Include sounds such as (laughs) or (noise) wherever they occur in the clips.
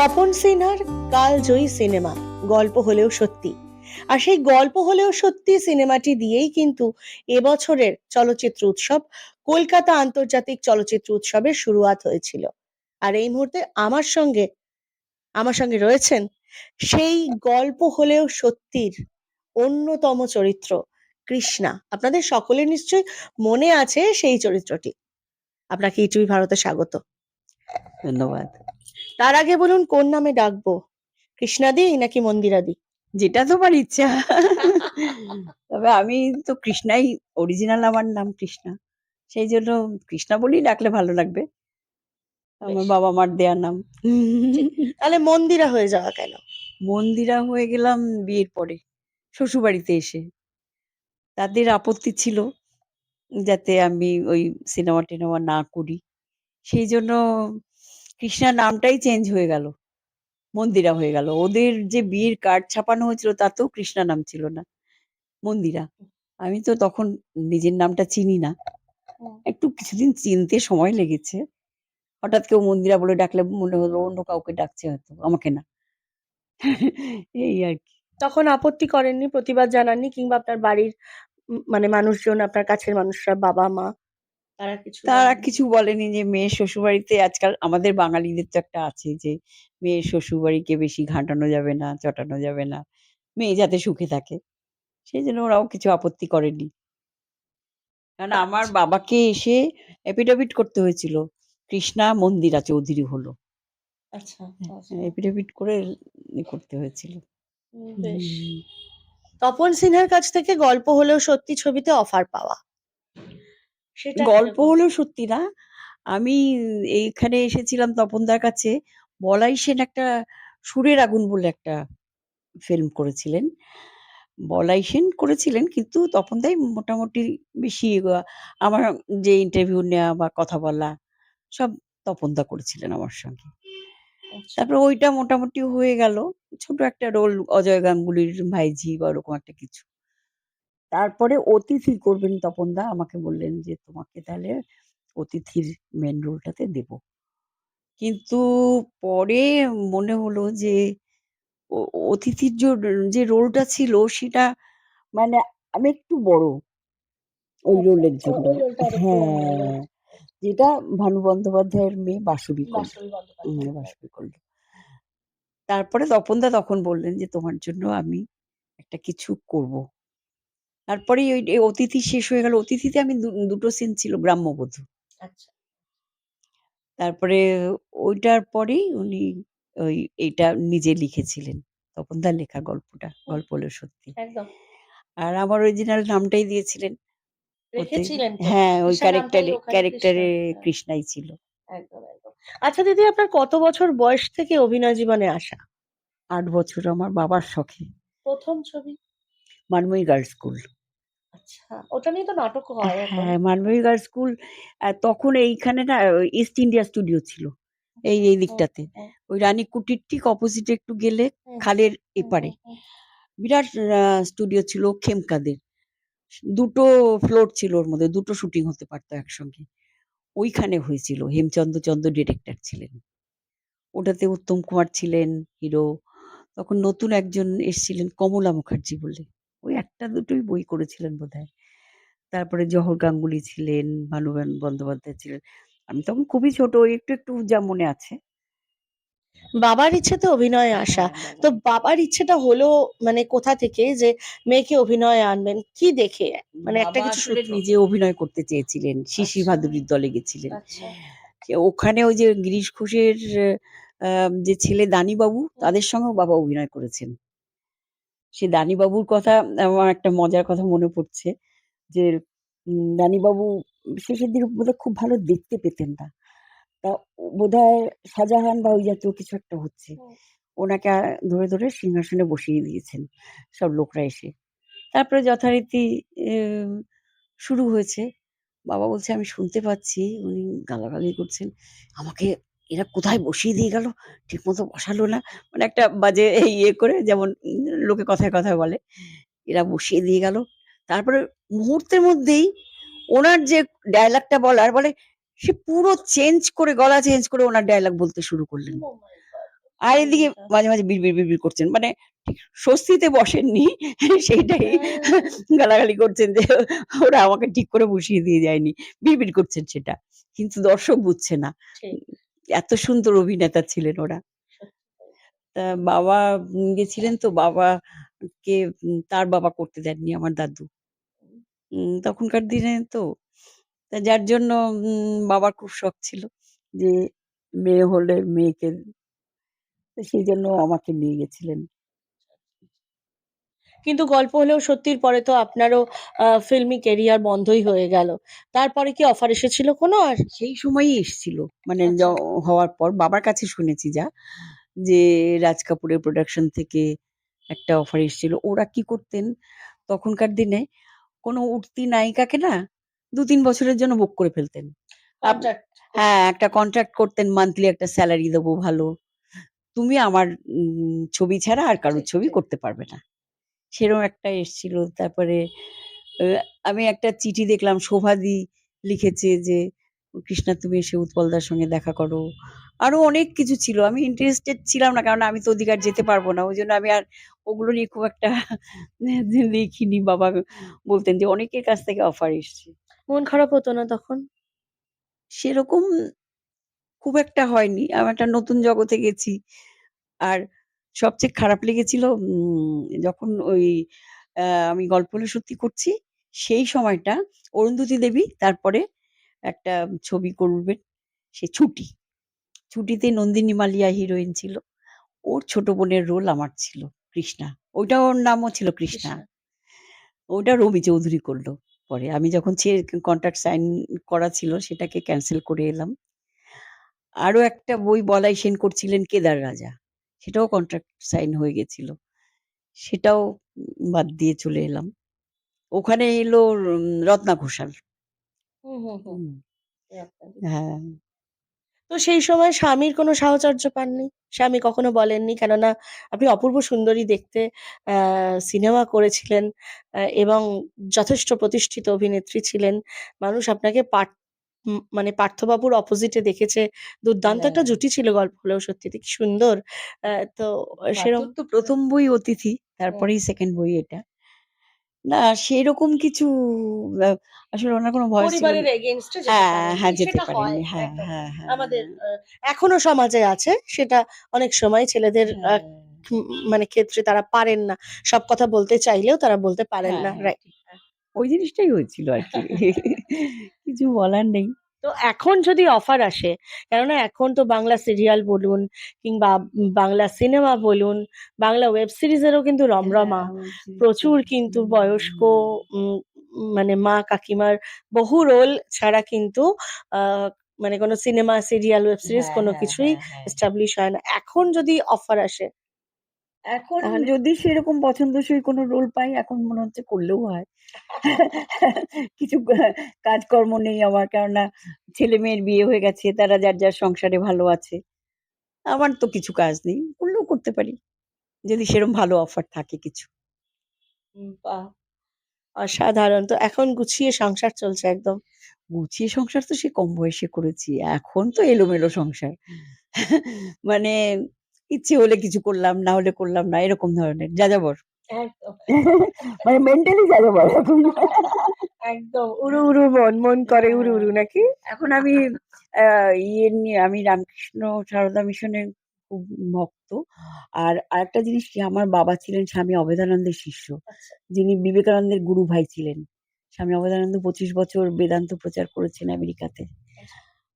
তপন সিনহার কালজয়ী সিনেমা, গল্প হলেও সত্যি। আর সেই গল্প হলেও সত্যি সিনেমাটি দিয়েই কিন্তু এবছরের চলচ্চিত্র উৎসব, কলকাতা আন্তর্জাতিক চলচ্চিত্র উৎসবের শুরুয়াত হয়েছিল। আর এই মুহূর্তে আমার সঙ্গে আমার সঙ্গে রয়েছেন সেই গল্প হলেও সত্যির অন্যতম চরিত্র কৃষ্ণা। আপনাদের সকলের নিশ্চয়ই মনে আছে সেই চরিত্রটি। আপনাকে ইটুই ভারতে স্বাগত। ধন্যবাদ। তার আগে বলুন কোন নামে ডাকবো? কৃষ্ণাদি নাকি মন্দিরাদি? যেটা তোমার ইচ্ছা। তবে আমি তো কৃষ্ণাই অরিজিনাল আমার নাম কৃষ্ণা। সেই জন্য কৃষ্ণা বলেই ডাকলে ভালো লাগবে। আমার বাবা মার দেয়া নাম। তাহলে মন্দিরা হয়ে যাওয়া কেন? মন্দিরা হয়ে গেলাম বিয়ের পরে। শ্বশুরবাড়িতে এসে। তাদের আপত্তি ছিল যাতে আমি ওই সিনেমা টিনেমা না করি। সেই জন্য কৃষ্ণা নামটাই চেঞ্জ হয়ে গেল। মন্দিরা হয়ে গেল। ওদের যে বিয়ের কার্ড ছাপানো হয়েছিল তাতেও কৃষ্ণা নাম ছিল না। মন্দিরা। আমি তো তখন নিজের নামটা চিনি না। একটু কিছুদিন চিনতে সময় লেগেছে। হঠাৎ কেউ মন্দিরা বলে ডাকলে মনে হলো অন্য কাউকে ডাকছে হয়তো আমাকে না। এই আর কি। তখন আপত্তি করেননি প্রতিবাদ জানাননি কিংবা আপনার বাড়ির মানে মানুষজন আপনার কাছের মানুষরা বাবা মা? তারা কিছু তারা কিছু বলেনি যে মেয়ে শ্বশুরবাড়িতে আজকাল আমাদের বাঙালিদের তো একটা আছে যে মেয়ে শ্বশুরবাড়িকে বেশি ঘাঁটানো যাবে না চটানো যাবে না। মেয়ে যাতে সুখে থাকে। সেই জন্য ওরাও কিছু আপত্তি করেনি। কারণ আমার আচ্ছা। বাবাকে এসে এপিডেভিট করতে হয়েছিল কৃষ্ণা মন্দিরা চৌধুরী হলো। আচ্ছা আচ্ছা। এপিডেভিট করে করতে হয়েছিল। তপন সিনহার কাছ থেকে গল্প হলেও সত্যি ছবিতে অফার পাওয়া। সেটা গল্প হলো সত্যি না। আমি এইখানে এসেছিলাম তপনদার কাছে। বলাই সেন একটা সুরের আগুন বলে একটা ফিল্ম করেছিলেন। বলাই সেন করেছিলেন কিন্তু তপনদাই মোটামুটি বেশি আমার যে ইন্টারভিউ নেওয়া বা কথা বলা সব তপনদা করেছিলেন আমার সঙ্গে। আচ্ছা। তারপরে ওইটা মোটামুটি হয়ে গেল। ছোট একটা রোল অজয় গাঙ্গুলির ভাইঝি বা ওরকম একটা কিছু। তারপরে অতিথি করবেন তপনদা আমাকে বললেন যে তোমাকে তাহলে অতিথির মেন রোলটাতে দেব। কিন্তু পরে মনে হলো যে অতিথির যে- রোলটা ছিল সেটা মানে আমি একটু বড় ওই আচ্ছা, রোলের আচ্ছা, জন্য। অন্য রোল। হ্যাঁ যেটা ভানু বন্দ্যোপাধ্যায়ের মেয়ে বাসুবি বাসুবি করল তারপরে তপনদা তখন বললেন যে তোমার জন্য আমি একটা কিছু করব। তারপরে ওই অতিথি শেষ হয়ে গেল। অতিথিতে আমি দু- দুটো সিন ছিল গ্রাম্যবধূ আচ্ছা। তারপরে ওইটার পরেই উনি ওই এটা নিজে লিখেছিলেন তপনদার লেখা গল্পটা গল্প হলো সত্যি। আর আমার অরিজিনাল নামটাই দিয়েছিলেন। হ্যাঁ ওই ক্যারেক্টারে ক্যারেক্টারে কৃষ্ণাই ছিল। একদম একদম। আচ্ছা দিদি আপনার কত বছর বয়স থেকে অভিনয় জীবনে আসা? আট বছর আমার বাবার শখে। প্রথম ছবি? Manmoyee girls school. আচ্ছা ওটা নিয়ে তো নাটক হয় হ্যাঁ মানময়ী গার্লস স্কুল তখন এইখানে না ইস্ট ইন্ডিয়া স্টুডিও ছিল এই এই দিকটাতে। ওই রানী কুটির ঠিক অপোজিটে একটু গেলে খালের এপারে। বিরাট স্টুডিও ছিল খেমকাদের। দুটো ফ্লোর ছিল ওর মধ্যে দুটো শুটিং হতে পারতো একসঙ্গে। ওইখানে হয়েছিল হেমচন্দ্র চন্দ্র ডিরেক্টর ছিলেন। ওটাতে উত্তম কুমার ছিলেন হিরো তখন নতুন একজন এসেছিলেন কমলা মুখার্জি বলে। ওই একটা দুটোই বই করেছিলেন বোধহয়। তারপরে জহর গাঙ্গুলি ছিলেন ভানুবান বন্দ্যোপাধ্যায় ছিলেন। আমি তখন খুবই ছোট ওই একটু একটু যা মনে আছে। বাবার ইচ্ছে তো অভিনয়ে আসা। হ্যাঁ, তো বাবার ইচ্ছেটা হলো মানে কোথা থেকে যে মেয়েকে অভিনয়ে আনবেন কি দেখে? মানে একটা কিছু নিজে অভিনয় করতে চেয়েছিলেন শিশি আচ্ছা। ভাদুরীর দলে গেছিলেন। আচ্ছা। ওখানে ওই যে গিরিশ ঘোষের আহ, যে ছেলে দানিবাবু তাদের সঙ্গেও বাবা অভিনয় করেছেন। সে দানিবাবুর কথা আমার একটা মজার কথা মনে পড়ছে যে দানিবাবু শেষের দিকে বোধহয় খুব ভালো দেখতে পেতেন না। তা বোধহয় শাহজাহান বা ওই জাতীয় কিছু একটা হচ্ছে। ওনাকে ধরে ধরে সিংহাসনে বসিয়ে দিয়েছেন সব লোকরা এসে। তারপরে যথারীতি শুরু হয়েছে। বাবা বলছে আমি শুনতে পাচ্ছি। উনি গালাগালি করছেন। আমাকে এরা কোথায় বসিয়ে দিয়ে গেল? ঠিক মতো বসালো না। মানে একটা বাজে ইয়ে করে যেমন লোকে কথায় কথায় বলে। এরা বসিয়ে দিয়ে গেল। তারপরে মুহূর্তের মধ্যেই ওনার যে ডায়লগটা বলার বলে সে পুরো চেঞ্জ করে গলা চেঞ্জ করে ওনার ডায়লগ বলতে শুরু করলেন। Oh আর এদিকে মাঝে মাঝে বিড়বিড় বিড়বিড় করছেন। মানে স্বস্তিতে বসেননি। সেইটাই গালাগালি করছেন যে ওরা আমাকে ঠিক করে বসিয়ে দিয়ে যায়নি। বিড়বিড় করছেন সেটা। কিন্তু দর্শক বুঝছে না। এত সুন্দর অভিনেতা ছিলেন ওরা। তা বাবা গেছিলেন তো বাবা কে তার বাবা করতে দেননি আমার দাদু। তখনকার দিনে তো, তা যার জন্য বাবার খুব শখ ছিল যে মেয়ে হলে মেয়েকে সেই জন্য আমাকে নিয়ে গেছিলেন। কিন্তু গল্প হলেও সত্যির পরে তো আপনারও ফিল্মি কেরিয়ার বন্ধই হয়ে গেল। তারপরে কি অফার এসেছিল কোনো আর? সেই সময়ই এসছিল। মানে আচ্ছা। হওয়ার পর বাবার কাছে শুনেছি যা যে রাজ কাপুরের প্রোডাকশন থেকে একটা অফার এসেছিল। ওরা কি করতেন তখনকার দিনে? কোনো উঠতি নায়িকাকে না দু তিন বছরের জন্য বুক করে ফেলতেন। হ্যাঁ একটা কন্ট্রাক্ট করতেন মান্থলি একটা স্যালারি দেবো ভালো। তুমি আমার ছবি ছাড়া আর কারোর ছবি করতে পারবে না। সেরকম একটা এসছিল। তারপরে আমি একটা চিঠি দেখলাম শোভাদি লিখেছে যে কৃষ্ণা তুমি এসে উৎপলদার সঙ্গে দেখা করো। আরও অনেক কিছু ছিল। আমি ইন্টারেস্টেড ছিলাম না কারণ আমি তো অধিকার যেতে পারব না। ওই জন্য আমি আর ওগুলো নিয়ে খুব একটা (laughs) লিখিনি বাবা বলতেন যে অনেকের কাছ থেকে অফার এসছে। মন খারাপ হতো না তখন? সেরকম খুব একটা হয়নি। আমি একটা নতুন জগতে গেছি। আর সবচেয়ে খারাপ লেগেছিল যখন ওই আমি গল্প সত্যি করছি সেই সময়টা অরুন্ধতী দেবী তারপরে একটা ছবি করবেন সে ছুটি। ছুটিতে নন্দিনী মালিয়া হিরোইন ছিল। ওর ছোট বোনের রোল আমার ছিল কৃষ্ণা। ওইটা ওর নামও ছিল কৃষ্ণা। ওটা রবি চৌধুরী করল পরে। আমি যখন কন্ট্রাক্ট সাইন করা ছিল সেটাকে ক্যান্সেল করে এলাম। আরও একটা বই বলাই সেন করছিলেন কেদার রাজা। সেটাও কন্ট্রাক্ট সাইন হয়ে গেছিল। সেটাও বাদ দিয়ে চলে এলাম। ওখানে এলো রত্না ঘোষাল। হ্যাঁ। তো সেই সময় স্বামীর কোনো সাহচর্য পাননি? স্বামী কখনো বলেননি? কেননা আপনি অপূর্ব সুন্দরী দেখতে সিনেমা করেছিলেন এবং যথেষ্ট প্রতিষ্ঠিত অভিনেত্রী ছিলেন। মানুষ আপনাকে উম, মানে পার্থবাবুর অপোজিটে দেখেছে। দুর্দান্ত একটা হ্যাঁ। জুটি ছিল গল্প হলেও সত্যি কি সুন্দর। তো সেরকম তো প্রথম বই অতিথি তারপরেই সেকেন্ড বই এটা। না সেরকম কিছু আসলে ওনার কোনো ভয় ছিল পরিবারের না। এগেনস্টে হ্যাঁ হ্যাঁ যেতে পারেননি হ্যাঁ হ্যাঁ হ্যাঁ আমাদের এখনও সমাজে আছে সেটা অনেক সময় ছেলেদের হ্যাঁ, মানে ক্ষেত্রে তারা পারেন না। সব কথা বলতে চাইলেও তারা বলতে পারেন হ্যাঁ, না হ্যাঁ, রাইট। ওই জিনিসটাই হয়েছিল আর কি (laughs) কিছু বলার নেই। তো এখন যদি অফার আসে কেননা এখন তো বাংলা সিরিয়াল বলুন কিংবা বাংলা সিনেমা বলুন বাংলা ওয়েব সিরিজেরও কিন্তু রমরমা। হ্যাঁ, প্রচুর কিন্তু বয়স্ক মানে মা কাকিমার বহু রোল ছাড়া কিন্তু আহ, মানে কোনো সিনেমা সিরিয়াল ওয়েব সিরিজ হ্যাঁ, কোনো হ্যাঁ, কিছুই। এস্টাবলিশ হয় না। এখন যদি অফার আসে এখন? যদি সেরকম পছন্দসই কোনো রোল পাই এখন মনে হচ্ছে করলেও হয়। (laughs) কিছু কাজকর্ম নেই আমার কেননা ছেলে মেয়ের বিয়ে হয়ে গেছে তারা যার যার সংসারে ভালো আছে। আমার তো কিছু কাজ নেই করলেও করতে পারি। যদি সেরকম ভালো অফার থাকে কিছু। অসাধারণ তো এখন গুছিয়ে সংসার চলছে একদম। গুছিয়ে সংসার তো সে কম বয়সে করেছি এখন তো এলোমেলো সংসার। মানে ইচ্ছে হলে কিছু করলাম না হলে করলাম না এরকম ধরনের যাযাবর। একদম। (laughs) মানে মেন্টালি যাযাবর এখন। একদম। উড়ু উড়ু মন মন করে উড়ু উড়ু নাকি? এখন আমি ইয়ে নিয়ে আমি রামকৃষ্ণ সারদা মিশনের খুব ভক্ত। আর আরেকটা জিনিস কি আমার বাবা ছিলেন স্বামী অবেদানন্দের শিষ্য। আচ্ছা। যিনি বিবেকানন্দের গুরু ভাই ছিলেন। স্বামী অবেদানন্দ পঁচিশ বছর বেদান্ত প্রচার করেছেন আমেরিকাতে।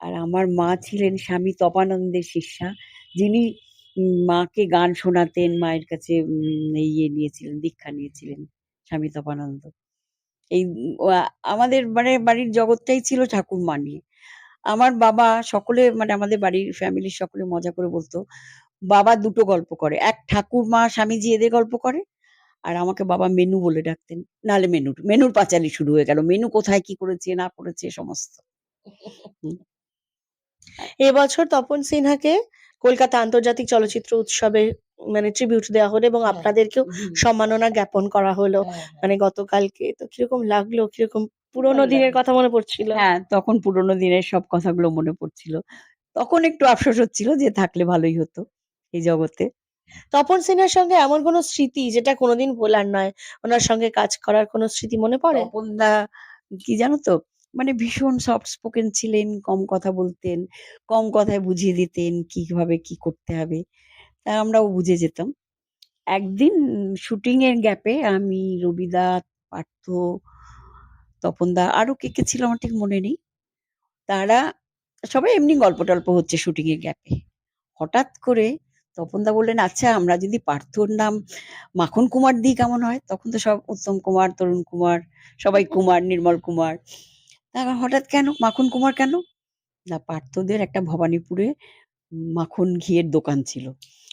আর আমার মা ছিলেন স্বামী তপানন্দের শিষ্যা যিনি মাকে গান শোনাতেন, মায়ের কাছে ইয়ে নিয়েছিলেন, দীক্ষা নিয়েছিলেন স্বামী তপানন্দ। এই আমাদের মানে বাড়ির জগৎটাই ছিল ঠাকুরমা নিয়ে। আমার বাবা সকলে মানে আমাদের বাড়ির ফ্যামিলির সকলে মজা করে বলতো, বাবা দুটো গল্প করে, এক ঠাকুরমা স্বামীজি এদের গল্প করে, আর আমাকে বাবা মেনু বলে ডাকতেন। নাহলে মেনুর মেনুর পাঁচালি শুরু হয়ে গেল। মেনু কোথায়, কি করেছে, না করেছে, সমস্ত। (laughs) এবছর তপন সিনহাকে কলকাতা আন্তর্জাতিক চলচ্চিত্র উৎসবে মানে ট্রিবিউট দেওয়া হলো এবং হ্যাঁ। আপনাদেরকেও সম্মাননা জ্ঞাপন করা হলো। মানে গতকালকে তো কীরকম লাগল কীরকম পুরোনো দিনের কথা মনে পড়ছিল? হ্যাঁ তখন পুরোনো দিনের সব কথাগুলো মনে পড়ছিল। তখন একটু আফসোস হচ্ছিল যে থাকলে ভালোই হতো এই জগতে। তপন সিনহার সঙ্গে এমন কোনো স্মৃতি যেটা কোনোদিন ভোলার নয়? ওনার সঙ্গে কাজ করার কোনো স্মৃতি মনে পড়ে? তপনদা কি জানো তো? মানে ভীষণ সফট স্পোকেন ছিলেন, কম কথা বলতেন, কম কথায় বুঝিয়ে দিতেন কীভাবে কি করতে হবে। তা আমরাও বুঝে যেতাম। একদিন শুটিং এর গ্যাপে আমি, রবিদা, পার্থ, তপনদা আরও কে কে ছিল আমার ঠিক মনে নেই। তারা সবাই এমনি গল্প টল্প হচ্ছে শুটিং এর গ্যাপে হঠাৎ করে তপনদা বললেন আচ্ছা আমরা যদি পার্থর নাম মাখন কুমার দিই কেমন হয়? তখন তো সব, উত্তম কুমার, তরুণ কুমার, সবাই কুমার, নির্মল কুমার। হঠাৎ কেন? মাখন কুমার কেন? না পার্থদের একটা ভবানীপুরে মাখন ঘিয়ের দোকান ছিল।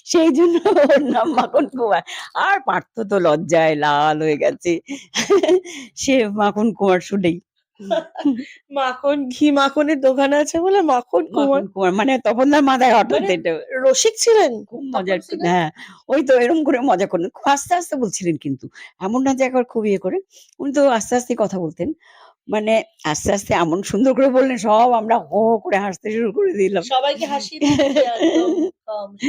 সেই জন্য ওর নাম মাখন কুমার। আর পার্থ তো লজ্জায় লাল হয়ে গেছে। সে মাখন কুমার শুনেই। মাখন ঘি মাখনের দোকান আছে বলে মাখন কুমার? কুমার মানে তখন তার মাথায় হঠাৎ মানে এটা রসিক ছিলেন? খুব মজার? হ্যাঁ ওই তো এরকম করে মজা করেন খুব আস্তে আস্তে বলছিলেন কিন্তু। এমন না যে একবার খুব ইয়ে করে। উনি তো আস্তে আস্তে কথা বলতেন। মানে আস্তে আস্তে এমন সুন্দর করে বললেন সব আমরা হো হো করে হাসতে শুরু করে দিলাম। সবাইকে শান্ত।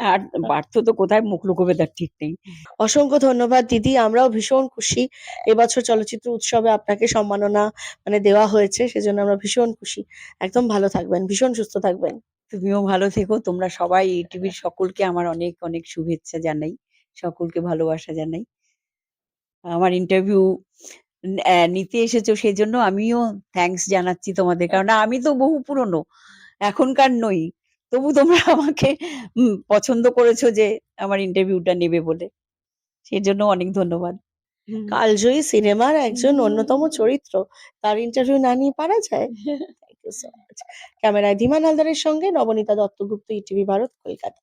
আর পার্থ তো কোথায় মুখ লুকোবে তার ঠিক নেই। অসংখ্য ধন্যবাদ দিদি। আমরাও ভীষণ খুশি। এবছর চলচ্চিত্র উৎসবে আপনাকে সম্মাননা মানে দেওয়া হয়েছে সেজন্য আমরা ভীষণ খুশি। একদম ভালো থাকবেন ভীষণ সুস্থ থাকবেন। তুমিও ভালো থেকো তোমরা সবাই এই টিভির সকলকে আমার অনেক অনেক শুভেচ্ছা জানাই সকলকে ভালোবাসা জানাই। আমার ইন্টারভিউ নিতে এসেছ সেই জন্য আমিও থ্যাঙ্কস জানাচ্ছি তোমাদের। কারণ আমি তো বহু পুরনো এখনকার নই। তবু তোমরা (laughs) আমাকে উম, পছন্দ করেছ যে আমার ইন্টারভিউটা নেবে বলে। সেই জন্য অনেক ধন্যবাদ। কালজয়ী সিনেমার একজন অন্যতম চরিত্র তার ইন্টারভিউ না নিয়ে পারা যায়? থ্যাংক ইউ সো মাচ ক্যামেরায় ধীমান হালদারের সঙ্গে নবনীতা দত্তগুপ্ত ইটিভি ভারত কলকাতা।